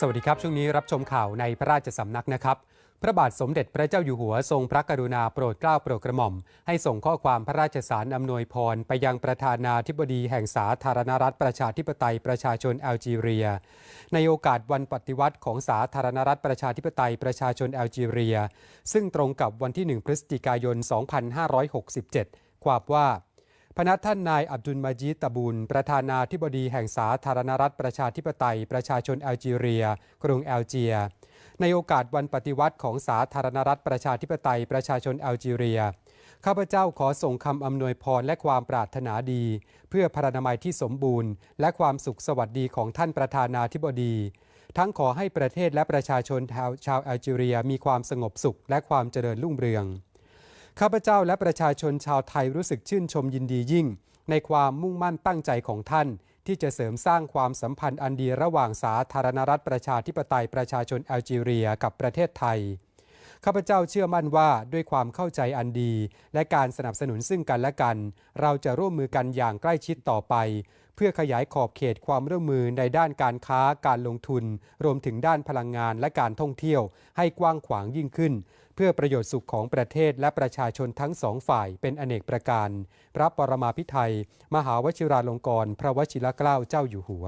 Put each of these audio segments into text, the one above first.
สวัสดีครับ ช่วงนี้รับชมข่าวในพระราชสำนักนะครับ พระบาทสมเด็จพระเจ้าอยู่หัวทรงพระกรุณาโปรดเกล้าโปรดกระหม่อม ให้ส่งข้อความพระราชสารอำนวยพร ไปยังประธานาธิบดีแห่งสาธารณรัฐประชาธิปไตยประชาชนแอลจีเรีย ในโอกาสวันปฏิวัติของสาธารณรัฐประชาธิปไตยประชาชนแอลจีเรีย ซึ่งตรงกับวันที่ 1 พฤศจิกายน 2567 ความว่า พนักท่านนายอับดุลมาจีดตะบูล ประธานาธิบดีแห่งสาธารณรัฐประชาธิปไตย ประชาชนแอลจีเรีย กรุงแอลเจีย ในโอกาสวันปฏิวัติของสาธารณรัฐประชาธิปไตย ประชาชนแอลจีเรีย ข้าพเจ้าขอส่งคำอำนวยพรและความปรารถนาดี เพื่อพรรณนามัยที่สมบูรณ์ และความสุขสวัสดีของท่านประธานาธิบดี ทั้งขอให้ประเทศและประชาชนชาวแอลจีเรียมีความสงบสุขและความเจริญรุ่งเรือง ข้าพเจ้าและประชาชนชาวไทยรู้สึกชื่นชมยินดียิ่ง ในความมุ่งมั่นตั้งใจของท่าน ที่จะเสริมสร้างความสัมพันธ์อันดีระหว่างสาธารณรัฐประชาธิปไตยประชาชนแอลจีเรียกับประเทศไทยข้าพเจ้าเชื่อมั่นว่าด้วยความเข้าใจอันดี และการสนับสนุนซึ่งกันและกัน เราจะร่วมมือกันอย่างใกล้ชิดต่อไป เพื่อขยายขอบเขตความร่วมมือในด้านการค้าการลงทุน รวมถึงด้านพลังงานและการท่องเที่ยวให้กว้างขวางยิ่งขึ้น เพื่อประโยชน์สุขของประเทศและประชาชนทั้งสองฝ่ายเป็นอเนกประการ พระปรมาภิไธยมหาวชิราลงกรณ์พระวชิรเกล้าเจ้าอยู่หัว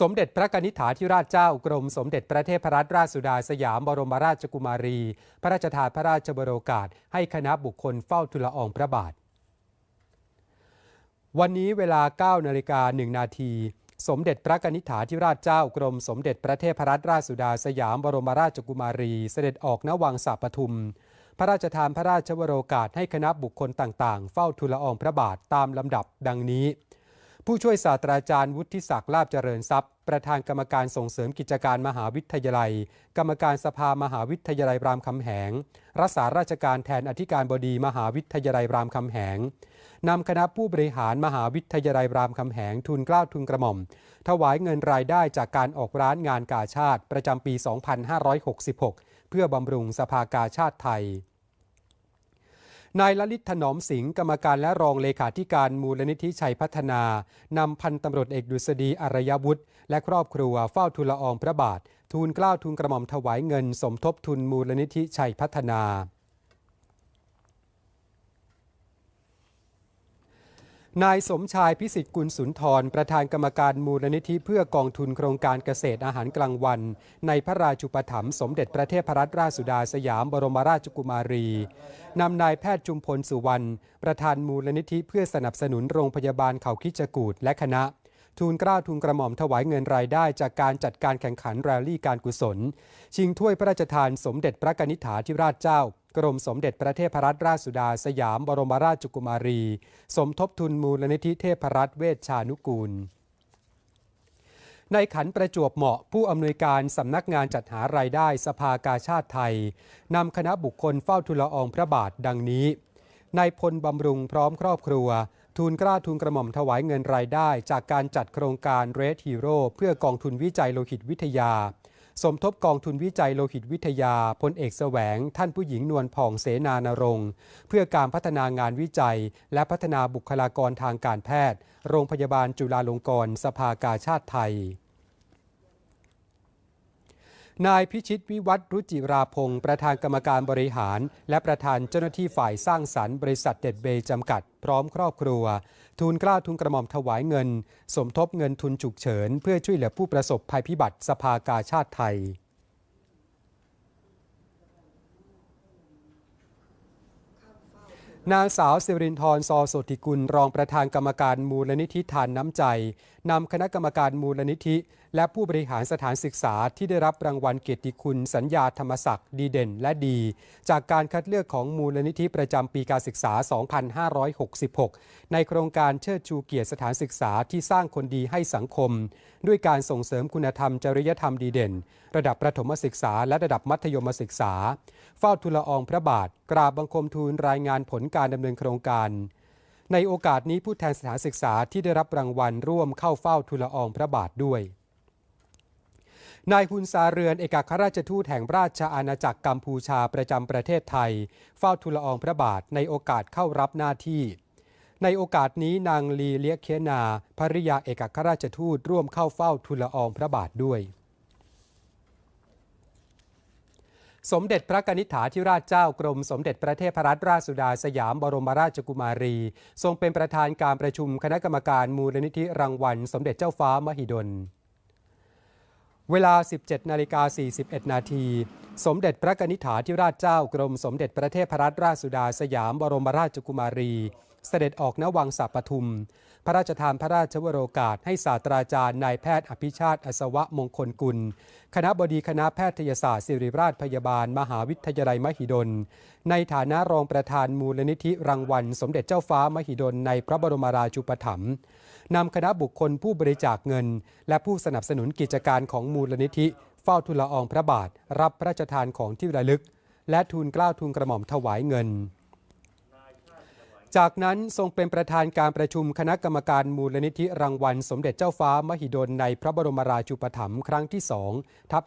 สมเด็จพระกนิษฐาธิราชเจ้ากรมสมเด็จพระเทพรัตนราชสุดาสยามบรมราชกุมารี พระราชทานพระราชบรโอกาส ให้คณะบุคคลเฝ้าทูลอองพระบาท วันนี้เวลา 9 นาฬิกา 1 นาที สมเด็จพระกนิษฐาธิราชเจ้ากรมสมเด็จพระเทพรัตนราชสุดาสยามบรมราชกุมารี เสด็จออกณวังสาปทุม พระราชทานพระราชวโรกาสให้คณะบุคคลต่างๆ เฝ้าทูลละอองพระบาทตามลำดับดังนี้ ผู้ช่วยศาสตราจารย์วุฒิศักดิ์ลาบเจริญทรัพย์ ประธานกรรมการส่งเสริมกิจการมหาวิทยาลัย กรรมการสภามหาวิทยาลัยรามคำแหง รักษาราชการแทนอธิการบดีมหาวิทยาลัยรามคำแหงนำคณะผู้บริหารมหาวิทยาลัยรามคำแหงทุนกล้าวทุนกระหม่อม ถวายเงินรายได้จากการออกร้านงานกาชาติประจำปี 2566 เพื่อบำรุงสภากาชาติไทย นายลลิตถนอมสิงห์กรรมการและรองเลขาธิการมูลนิธิชัยพัฒนานำพันตำรวจเอกดุษฎีอารยวุฒิและครอบครัวเฝ้าทูลละอองพระบาท ทูลเกล้าทูลกระหม่อมถวายเงิน สมทบทุนมูลนิธิชัยพัฒนา นายสมชายพิสิทธิ์กุลสุนทร ประธานกรรมการมูลนิธิเพื่อกองทุนโครงการเกษตรอาหารกลางวัน ในพระราชุปถัมภ์สมเด็จพระเทพรัตนราชสุดาสยามบรมราชกุมารีนำนายแพทย์จุมพลสุวรรณ ประธานมูลนิธิเพื่อสนับสนุนโรงพยาบาลเขาคิจกูดและคณะ ทูลกล้าทูลกระหม่อมถวายเงินรายได้ จากการจัดการแข่งขันแรลลี่การกุศล ชิงถ้วยพระราชทานสมเด็จพระกนิษฐาธิราชเจ้า กรมสมเด็จพระเทพรัตนราชสุดาสยามบรมราชกุมารี สมทบทุนมูลนิธิเทพรัตน์เวชชานุกูลในขันประจวบเหมาะผู้อำนวยการสำนักงานจัดหารายได้สภากาชาติไทยนำคณะบุคคลเฝ้าทุลอองพระบาทดังนี้นายพลบำรุงพร้อมครอบครัว ทูลกล้าทูลกระหม่อมถวายเงินรายได้ จากการจัดโครงการเรติโรเพื่อกองทุนวิจัยโลหิตวิทยา สมทบกองทุนวิจัยโลหิตวิทยาพลเอกแสวง ท่านผู้หญิงนวลผ่องเสนานรงค์เพื่อการพัฒนางานวิจัย และพัฒนาบุคลากรทางการแพทย์ โรงพยาบาลจุฬาลงกรณ์สภากาชาติไทย นายพิชิตวิวัฒน์รุจิราพงศ์ประธานกรรมการบริหาร และประธานเจ้าหน้าที่ฝ่ายสร้างสรรค์บริษัทเด็ดเบย์จำกัด พร้อมครอบครัว ทูลกล้าทูลกระหม่อมถวายเงิน สมทบเงินทุนฉุกเฉิน เพื่อช่วยเหลือผู้ประสบภัยพิบัติสภากาชาติไทยนางสาวสิรินทร์ซอสติกุล รองประธานกรรมการมูลนิธิทานน้ำใจนำคณะกรรมการมูลนิธิ และผู้บริหารสถานศึกษาที่ได้รับรางวัลเกียรติคุณ สัญญาธรรมศักดิ์ดีเด่นและดี จากการคัดเลือกของมูลนิธิประจำปีการศึกษา 2566 ในโครงการเชิดชูเกียรติสถานศึกษาที่สร้างคนดีให้สังคม ด้วยการส่งเสริมคุณธรรมจริยธรรมดีเด่น ระดับประถมศึกษา และระดับมัธยมศึกษา เฝ้าทูลละอองพระบาท กราบบังคมทูลรายงานผลการดำเนินโครงการ ในโอกาสนี้ผู้แทนสถานศึกษาที่ได้รับรางวัลร่วมเข้าเฝ้าทูลละอองพระบาทด้วย นายฮุนซาเรือนเอกอัครราชทูตแห่งราชอาณาจักรกัมพูชาประจำประเทศไทย เฝ้าทูลละอองพระบาทในโอกาสเข้ารับหน้าที่ ในโอกาสนี้นางลีเลียเคนาภริยาเอกอัครราชทูตร่วมเข้าเฝ้าทูลละอองพระบาทด้วย สมเด็จพระนิษฐาธิราชเจ้ากรมสมเด็จพระเทพรัตนราชสุดาสยามบรมราชกุมารี ทรงเป็นประธานการประชุมคณะกรรมการมูลนิธิรางวัล สมเด็จเจ้าฟ้ามหิดล เวลา 17นาฬิกา41 นาทีสมเด็จพระนิษฐาธิราชเจ้ากรมสมเด็จพระเทพรัตนราชสุดาสยามบรมราชกุมารี เสด็จออกณวังสัปทุม พระราชทานพระราชวโรกาส ให้ศาสตราจารย์นายแพทย์อภิชาติอศวะมงคลกุล คณะบดีคณะแพทยศาสตร์ศิริราชพยาบาล มหาวิทยาลัยมหิดล ในฐานะรองประธานมูลนิธิรางวัล สมเด็จเจ้าฟ้ามหิดลในพระบรมราชูปถัมภ์นำคณะบุคคลผู้บริจาคเงิน และผู้สนับสนุนกิจการของมูลนิธิ เฝ้าทูลละอองพระบาท รับพระราชทานของที่ระลึก และทูลกล้าวทูลกระหม่อมถวายเงิน จากนั้นทรงเป็นประธานการประชุมคณะกรรมการมูลนิธิรางวัล สมเด็จเจ้าฟ้ามหิดลในพระบรมราชูปถัมภ์ครั้งที่2ทับ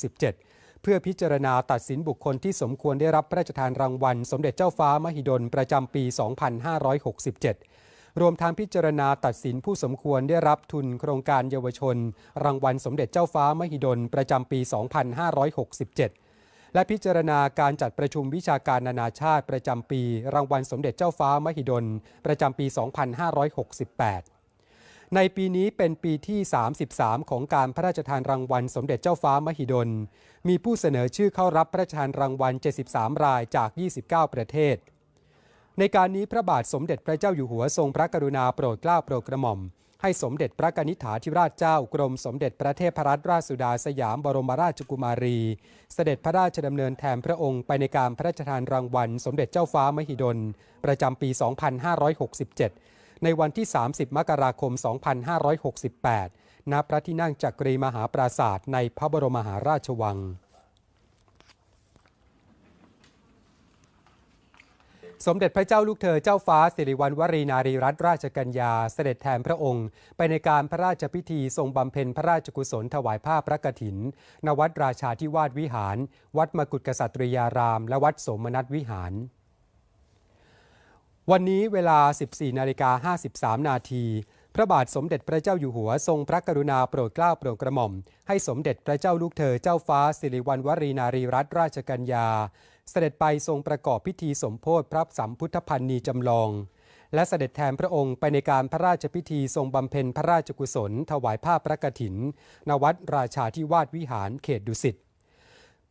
2567 เพื่อพิจารณาตัดสินบุคคลที่สมควรได้รับพระราชทานรางวัล สมเด็จเจ้าฟ้ามหิดลประจำปี 2567 รวมทั้งพิจารณาตัดสินผู้สมควรได้รับทุนโครงการเยาวชน รางวัลสมเด็จเจ้าฟ้ามหิดลประจำปี 2567 และพิจารณาการจัดประชุมวิชาการนานาชาติประจำปี รางวัลสมเด็จเจ้าฟ้ามหิดล ประจำปี 2568ในปีนี้เป็นปีที่ 33 ของการพระราชทานรางวัลสมเด็จเจ้าฟ้ามหิดล มีผู้เสนอชื่อเข้ารับพระราชทานรางวัล 73 รายจาก 29 ประเทศ ในการนี้พระบาทสมเด็จพระเจ้าอยู่หัวทรงพระกรุณาโปรดเกล้าโปรดกระหม่อม ให้สมเด็จพระนิษฐาธิราชเจ้ากรมสมเด็จพระเทพรัตนราชสุดาสยามบรมราชกุมารี เสด็จพระราชดำเนินแทนพระองค์ไปในการพระราชทานรางวัล สมเด็จเจ้าฟ้ามหิดล ประจำปี 2567 ในวันที่ 30 มกราคม 2568 ณ พระที่นั่งจักรีมหาปราศาสตร์ในพระบรมมหาราชวัง สมเด็จพระเจ้าลูกเธอเจ้าฟ้าสิริวัณวรีนารีรัตนราชกัญญาเสด็จแทนพระองค์ ไปในการพระราชพิธีทรงบำเพ็ญพระราชกุศลถวายผ้าพระกฐิน ณวัดราชาธิวาสวิหาร วัดมกุฏกษัตริยาราม และวัดสมนัตวิหาร วันนี้เวลา 14นาฬิกา53นาที พระบาทสมเด็จพระเจ้าอยู่หัวทรงพระกรุณาโปรดเกล้าโปรดกระหม่อม ให้สมเด็จพระเจ้าลูกเธอเจ้าฟ้าสิริวัณวรีนารีรัตนราชกัญญา เสด็จไปทรงประกอบพิธีสมโพธิพระสัมพุทธพันนีจำลอง และเสด็จแทนพระองค์ไปในการพระราชพิธีทรงบำเพ็ญพระราชกุศล ถวายผ้าพระกฐิน ณวัดราชาธิวาสวิหารเขตดุสิต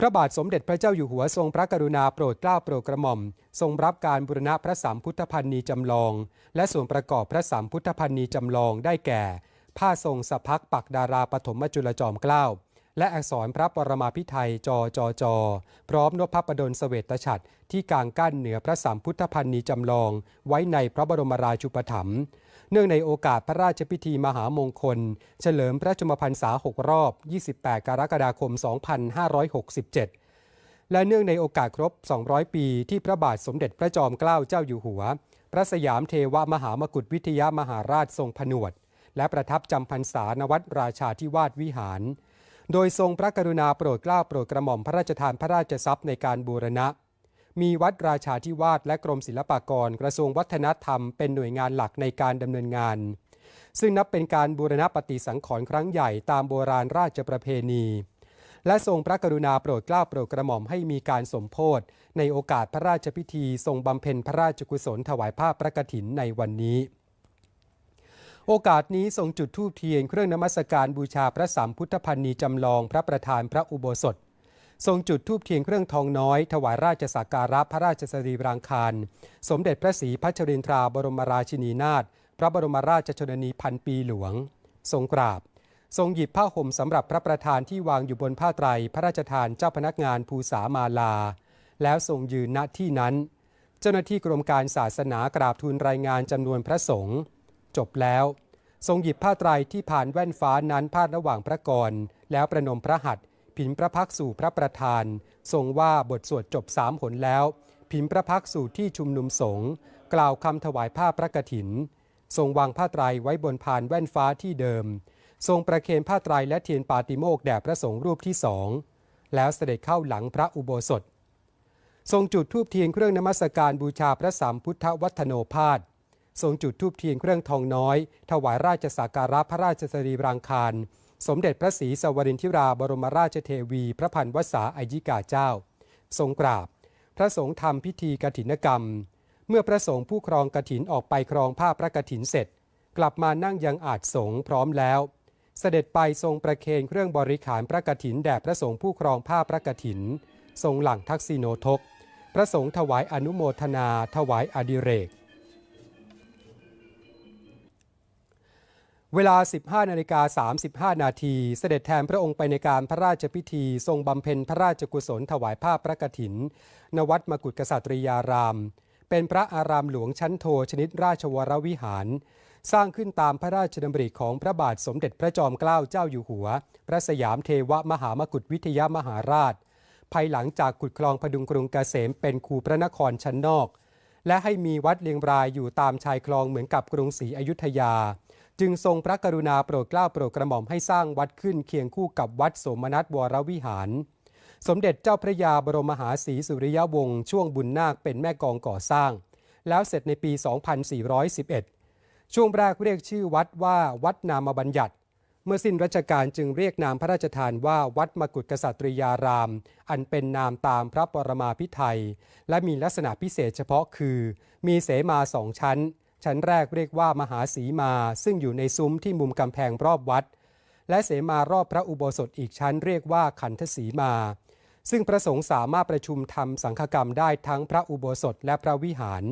ระบาทสมเด็จพระเจ้าอยู่หัวทรงพระกรุณาโปรดเกล้าโปรดกระหม่อม ทรงรับการบูรณะพระสัมพุทธพันนีจำลอง และส่วนประกอบพระสัมพุทธพันนีจำลองได้แก่ ผ้าทรงสะพักปักดาราปฐมจุลจอมเกล้า และอักษรพระปรมาภิไธยจอจอจอพร้อมนพประดลเสวตฉัตรที่กลางกั้นเหนือพระสัมพุทธพันนีจำลอง ไว้ในพระบรมราชูปถัมภ์เนื่องในโอกาสพระราชพิธีมหามงคล เฉลิมพระชมพรรษา 6 รอบ 28 กรกฎาคม 2567 และเนื่องในโอกาสครบ 200 ปีที่พระบาทสมเด็จพระจอมเกล้าเจ้าอยู่หัว พระสยามเทวมหามกุฏวิทยามหาราชทรงผนวด และประทับจำพรรษาณวัดราชาธิวาสวิหาร โดยทรงพระกรุณาโปรดเกล้าโปรดกระหม่อมพระราชทานพระราชทรัพย์ในการบูรณะ มีวัดราชาธิวาสและกรมศิลปากรกระทรวงวัฒนธรรมเป็นหน่วยงานหลักในการดำเนินงาน ซึ่งนับเป็นการบูรณะปฏิสังขรณ์ครั้งใหญ่ตามโบราณราชประเพณี และทรงพระกรุณาโปรดเกล้าโปรดกระหม่อมให้มีการสมโพธในโอกาสพระราชพิธี ทรงบำเพ็ญพระราชกุศลถวายผ้าพระกฐินในวันนี้ โอกาสนี้ทรงจุดธูปเทียนเครื่องนมัสการบูชาพระสัมพุทธพันนีจำลองพระประธานพระอุโบสถ ทรงจุดธูปเทียนเครื่องทองน้อย ถวายราชสักการะพระราชสรีรางคาร สมเด็จพระศรีพัชรินทราบรมราชินีนาถพระบรมราชชนนีพันปีหลวง ทรงกราบ ทรงหยิบผ้าห่มสำหรับพระประธานที่วางอยู่บนผ้าไตรพระราชทานเจ้าพนักงานภูษามาลา แล้วทรงยืนณที่นั้น เจ้าหน้าที่กรมการศาสนากราบทูลรายงานจำนวนพระสงฆ์ จบแล้ว ทรงหยิบผ้าไตรที่ผ่านแว่นฟ้านั้นพาดระหว่างพระกร แล้วประนมพระหัตถ์ผินพระพักสู่พระประธาน ทรงว่าบทสวดจบสามหนแล้ว ผินพระพักสู่ที่ชุมนุมสงฆ์กล่าวคำถวายผ้าพระกฐิน ทรงวางผ้าไตรไว้บนพานแว่นฟ้าที่เดิม ทรงประเคนผ้าไตรและเทียนปาติโมกแด่พระสงฆ์รูปที่สองแล้วเสด็จเข้าหลังพระอุโบสถ ทรงจุดธูปเทียนเครื่องนมัสการบูชาพระสัมพุทธวัฒโนภาส ทรงจุดธูปเทียนเครื่องทองน้อย ถวายราชสักการะพระราชสรีรางคาร สมเด็จพระศรีสวรินทิราบรมราชเทวี พระพันวษาอายิกาเจ้า ทรงกราบ พระสงฆ์ทำพิธีกถินกรรม เมื่อพระสงฆ์ผู้ครองกถินออกไปครองผ้าพระกถินเสร็จ กลับมานั่งยังอาจสงพร้อมแล้ว เสด็จไปทรงประเคนเครื่องบริขารพระกถินแด่พระสงฆ์ผู้ครองผ้าพระกถิน ทรงหลังทักษิโนทก พระสงฆ์ถวายอนุโมทนา ถวายอดิเรก เวลา 15 นาฬิกา 35 นาทีเสด็จแทนพระองค์ไปในการพระราชพิธี ทรงบำเพ็ญพระราชกุศลถวายผ้าพระกฐิน ณ วัดมกุฎกษัตริยาราม เป็นพระอารามหลวงชั้นโทชนิดราชวรวิหาร สร้างขึ้นตามพระราชดำริของพระบาทสมเด็จพระจอมเกล้าเจ้าอยู่หัว พระสยามเทวมหามกุฎวิทยามหาราช ภายหลังจากขุดคลองพดุงกรุงเกษมเป็นคูพระนครชั้นนอก และให้มีวัดเลียงรายอยู่ตามชายคลองเหมือนกับกรุงศรีอยุธยา จึงทรงพระกรุณาโปรดเกล้าโปรดกระหม่อมให้สร้างวัดขึ้นเคียงคู่กับวัดสมนัสวรวิหาร สมเด็จเจ้าพระยาบรมมหาศรีสุริยวงศ์ช่วงบุญนาคเป็นแม่กองก่อสร้าง แล้วเสร็จในปี 2411 ช่วงแรกเรียกชื่อวัดว่าวัดนามบัญญัติ เมื่อสิ้นรัชกาลจึงเรียกนามพระราชทานว่าวัดมกุฎกษัตริยาราม อันเป็นนามตามพระปรมาภิไธยและมีลักษณะพิเศษเฉพาะคือ มีเสมาสองชั้น ชั้นแรกเรียกว่ามหาสีมา ซึ่งอยู่ในซุ้มที่มุมกำแพงรอบวัด และเสมารอบพระอุโบสถอีกชั้นเรียกว่าขันธสีมา ซึ่งพระสงฆ์สามารถประชุมทำสังฆกรรมได้ทั้งพระอุโบสถและพระวิหาร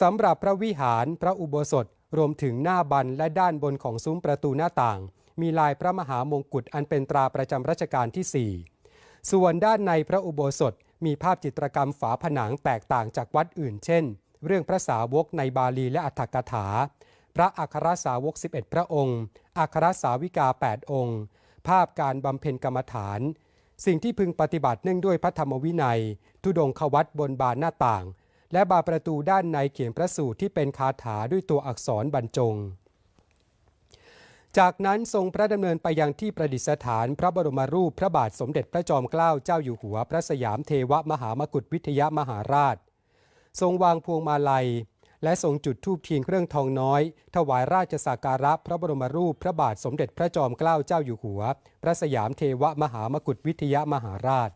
สำหรับพระวิหารพระอุโบสถรวมถึงหน้าบันและด้านบนของซุ้มประตูหน้าต่าง มีลายพระมหามงกุฎอันเป็นตราประจำรัชกาลที่ 4 ส่วนด้านในพระอุโบสถมีภาพจิตรกรรมฝาผนังแตกต่างจากวัดอื่น เช่น เรื่องพระสาวกในบาลีและอัฏฐกถา พระอัครสาวก 11 พระองค์ อัครสาวิกา 8 องค์ ภาพการบำเพ็ญกรรมฐาน สิ่งที่พึงปฏิบัติเนื่องด้วยพระธรรมวินัย ทุดงควัตบนบานหน้าต่าง และบาประตูด้านในเขียนพระสูตรที่เป็นคาถาด้วยตัวอักษรบรรจง จากนั้นทรงพระดำเนินไปยังที่ประดิษฐาน พระบรมรูปพระบาทสมเด็จพระจอมเกล้าเจ้าอยู่หัวพระสยามเทวมหามกุฎวิทยามหาราช ทรงวางพวงมาลัย และทรงจุดธูปเทียนเครื่องทองน้อย ถวายราชสักการะพระบรมรูปพระบาทสมเด็จพระจอมเกล้าเจ้าอยู่หัว พระสยามเทวมหามกุฎวิทยามหาราช